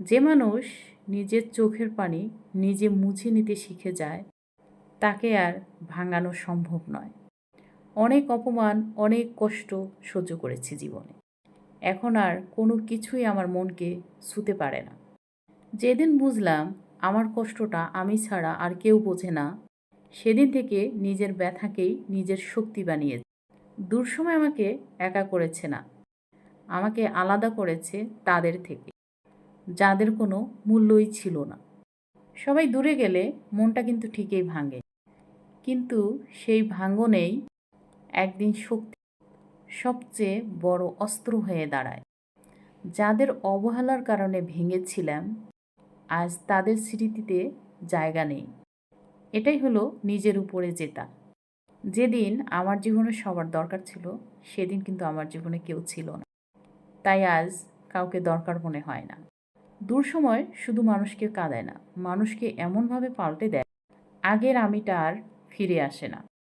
যে মানুষ নিজের চোখের পানি নিজে মুছে নিতে শিখে যায়, তাকে আর ভাঙানো সম্ভব নয়। অনেক অপমান, অনেক কষ্ট সহ্য করেছি জীবনে। এখন আর কোনো কিছুই আমার মনকে ছুতে পারে না। যেদিন বুঝলাম আমার কষ্টটা আমি ছাড়া আর কেউ বোঝে না, সেদিন থেকে নিজের ব্যথাকেই নিজের শক্তি বানিয়েছে দূর সময় আমাকে একা করেছে না। আমাকে আলাদা করেছে তাদের থেকে। যাদের কোনো মূল্যই ছিল না। সবাই দূরে গেলে মনটা কিন্তু ঠিকই ভাঙে। কিন্তু সেই ভাঙনেই একদিন শক্তি সবচেয়ে বড় অস্ত্র হয়ে দাঁড়ায়। যাদের অবহেলার কারণে ভেঙেছিলাম, আজ তাদের স্মৃতিতে জায়গা নেই। এটাই হলো নিজের উপরে জেতা। যেদিন আমার জীবনে সবার দরকার ছিল, সেদিন কিন্তু আমার জীবনে কেউ ছিল না। তাই আজ কাউকে দরকার মনে হয় না। দূর সময় শুধু মানুষকে কাঁদায় না, মানুষকে এমনভাবে পাল্টে দেয়, আগের আমিটা আর ফিরে আসে না।